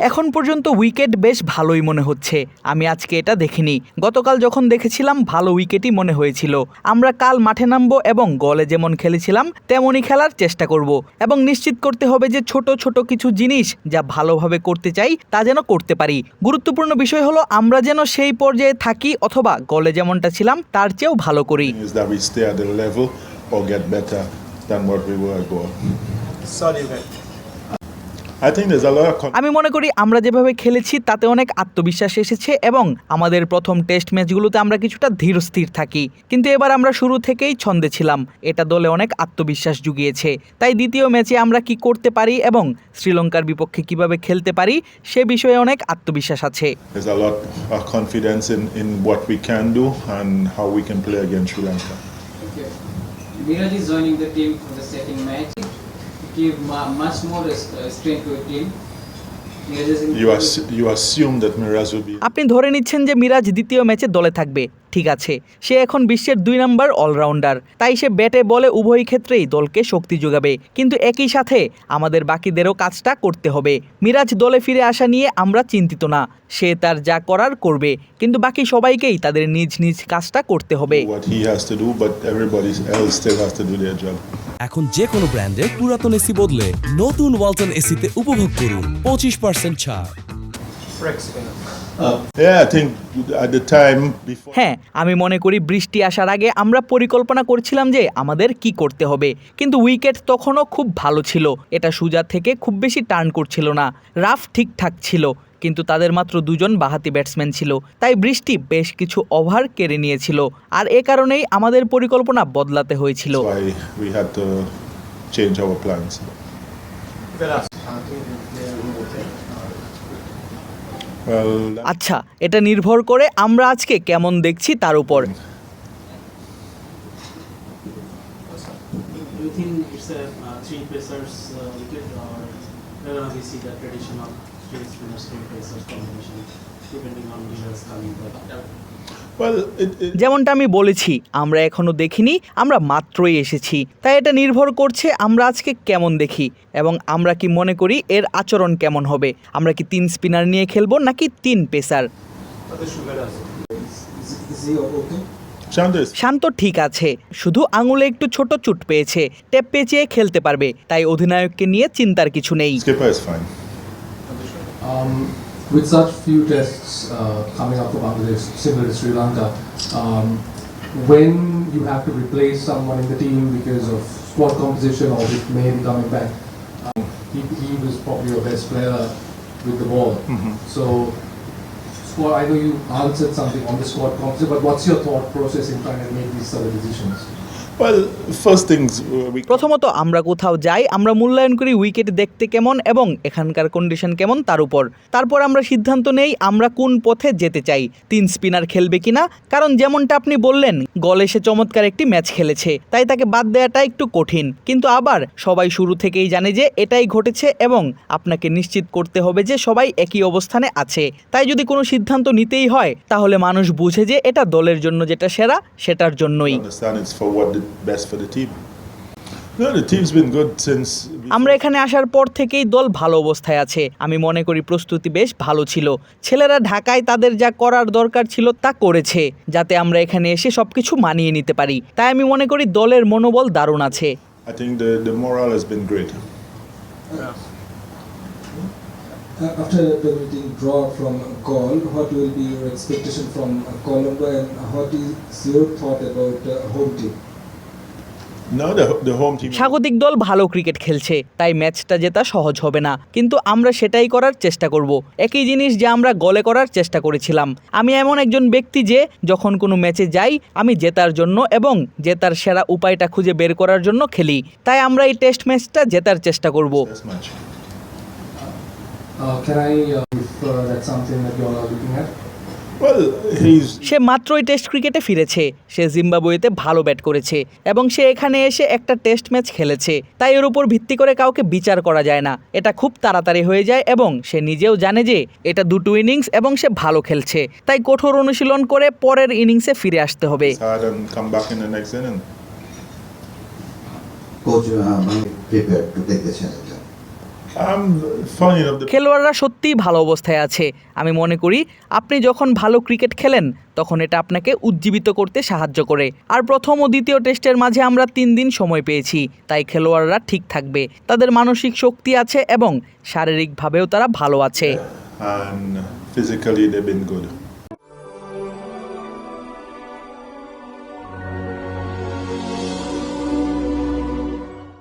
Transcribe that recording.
এখন পর্যন্ত উইকেট বেশ ভালোই মনে হচ্ছে। আমি আজকে এটা দেখিনি। গতকাল যখন দেখেছিলাম ভালো উইকেটই মনে হয়েছিল। আমরা কাল মাঠে নামবো এবং গলে যেমন খেলেছিলাম তেমনই খেলার চেষ্টা করব। এবং নিশ্চিত করতে হবে যে ছোট ছোট কিছু জিনিস যা ভালোভাবে করতে চাই তা যেন করতে পারি। গুরুত্বপূর্ণ বিষয় হলো আমরা যেন সেই পর্যায়ে থাকি অথবা গলে যেমনটা ছিলাম তার চেয়েও ভালো করি. Sorry, man. I think there's a lot of con- আমি মনে করি আমরা যেভাবে খেলেছি তাতে অনেক আত্মবিশ্বাস এসেছে এবং আমাদের প্রথম টেস্ট ম্যাচগুলোতে আমরা কিছুটা ধীরস্থির থাকি। কিন্তু এবার আমরা শুরু থেকেই ছন্দে ছিলাম। এটা দলে অনেক আত্মবিশ্বাস জুগিয়েছে। তাই দ্বিতীয় ম্যাচে আমরা কি করতে পারি এবং শ্রীলঙ্কার বিপক্ষে কীভাবে খেলতে পারি সে বিষয়ে অনেক আত্মবিশ্বাস আছে. Miraj is joining the team for the second match. Give mu- much more uh, strength to the team. আপনি ধরে নিচ্ছেন যে মিরাজ দ্বিতীয় ম্যাচে দলে থাকবে। ঠিক আছে। সে এখন বিশ্বের দুই নম্বর অলরাউন্ডার। তাই সে ব্যাটে বলে উভয় ক্ষেত্রেই দলকে শক্তি যোগাবে। কিন্তু একই সাথে আমাদের বাকিদেরও কাজটা করতে হবে। মিরাজ দলে ফিরে আসা নিয়ে আমরা চিন্তিত না। সে তার যা করার করবে। কিন্তু বাকি সবাইকেই তাদের নিজ নিজ কাজটা করতে হবে। এখন যে কোনো ব্র্যান্ডের পুরাতন এসি বদলে নতুন ওয়ালটন এসিতে উপভোগ করুন পঁচিশ পার্সেন্ট ছাড় before. হ্যাঁ আমি মনে করি বৃষ্টি আসার আগে আমরা পরিকল্পনা করছিলাম যে আমাদের কি করতে হবে কিন্তু উইকেট তখনও খুব ভালো ছিল এটা সুজা থেকে খুব বেশি টার্ন করছিল না রাফ ঠিকঠাক ছিল কিন্তু তাদের মাত্র দুজন বাহাতি ব্যাটসম্যান ছিল। তাই বৃষ্টি বেশ কিছু ওভার কেড়ে নিয়েছিল। আর এ কারণেই আমাদের পরিকল্পনা বদলাতে হয়েছিল। আচ্ছা এটা নির্ভর করে আমরা আজকে কেমন দেখছি তার উপর। Of three spinners, three pacers combination depending on coming back? যেমনটা আমি বলেছি আমরা এখনও দেখিনি আমরা মাত্রই এসেছি। তাই এটা নির্ভর করছে আমরা আজকে কেমন দেখি এবং আমরা কি মনে করি এর আচরণ কেমন হবে। আমরা কি তিন স্পিনার নিয়ে খেলব নাকি তিন পেসার? শান্ত ঠিক আছে শুধু আঙুলে একটু ছোট চুট পেয়েছে টেপ পেঁচিয়ে খেলতে পারবে তাই অধিনায়ককে নিয়ে চিন্তার কিছু নেই. Um, with such few tests uh, coming up for Bangladesh, similar to Sri Lanka, um, when you have to replace someone in the team because of squad composition or with Maybe coming back, um, he, he was probably your best player with the ball. So, squad, I know you answered something on the squad composition, but what's your thought process in trying to make these sort of decisions? Uh, প্রথমত আমরা কোথাও যাই আমরা মূল্যায়ন করি wicket দেখতে কেমন এবং এখানকার কন্ডিশন কেমন তার উপর। তারপর আমরা সিদ্ধান্ত নেই আমরা কোন পথে যেতে চাই তিন স্পিনার খেলবে কিনা। কারণ যেমনটা আপনি বললেন গল এসে চমৎকার একটি ম্যাচ খেলেছে তাই তাকে বাদ দেওয়াটা একটু কঠিন। কিন্তু আবার সবাই শুরু থেকেই জানে যে এটাই ঘটেছে এবং আপনাকে নিশ্চিত করতে হবে যে সবাই একই অবস্থানে আছে। তাই যদি কোনো সিদ্ধান্ত নিতেই হয় তাহলে মানুষ বুঝে যে এটা দলের জন্য যেটা সেরা সেটার জন্যই। Best for the team. No, the team's been good since. আমরা এখানে আসার পর থেকেই দল ভালো অবস্থায় আছে আমি মনে করি প্রস্তুতি বেশ ভালো ছিল ছেলেরা ঢাকায় তাদের যা করার দরকার ছিল তা করেছে যাতে আমরা এখানে এসে সবকিছু মানিয়ে নিতে পারি তাই আমি মনে করি দলের মনোবল দারুণ আছে I think the, the morale has been great. Uh, After the meeting draw from Gaul, what will be your expectation from uh, Colombo and what is your thought about uh, home team? No, the, the home team. স্বাগতিক দল ভালো cricket খেলছে তাই ম্যাচটা জেতা সহজ হবে না। কিন্তু আমরা সেটাই করার চেষ্টা করব। একই জিনিস যা আমরা গলে করার চেষ্টা করেছিলাম। আমি এমন একজন ব্যক্তি যে যখন কোনো ম্যাচে যাই আমি জেতার জন্য এবং জেতার সেরা উপায়টা খুঁজে বের করার জন্য খেলি। তাই আমরা এই টেস্ট ম্যাচটা জেতার চেষ্টা করব। Uh, can I uh, if uh, that's something that you all are looking at? সে মাত্রই টেস্ট ক্রিকেটে ফিরেছে। সে জিম্বাবুয়েতে ভালো ব্যাট করেছে এবং সে এখানে এসে একটা টেস্ট ম্যাচ খেলেছে। তাই এর উপর ভিত্তি করে কাউকে বিচার করা যায় না। এটা খুব তাড়াতাড়ি হয়ে যায় এবং সে নিজেও জানে যে এটা দুটো ইনিংস এবং সে ভালো খেলছে। তাই কঠোর অনুশীলন করে পরের ইনিংসে ফিরে আসতে হবে। Hard খেলোয়াড়রা সত্যিই ভালো অবস্থায় আছে। আমি মনে করি আপনি যখন ভালো ক্রিকেট খেলেন তখন এটা আপনাকে উজ্জীবিত করতে সাহায্য করে। আর প্রথম ও দ্বিতীয় টেস্টের মাঝে আমরা তিন দিন সময় পেয়েছি তাই খেলোয়াড়রা ঠিক থাকবে। তাদের মানসিক শক্তি আছে এবং শারীরিকভাবেও তারা ভালো আছে।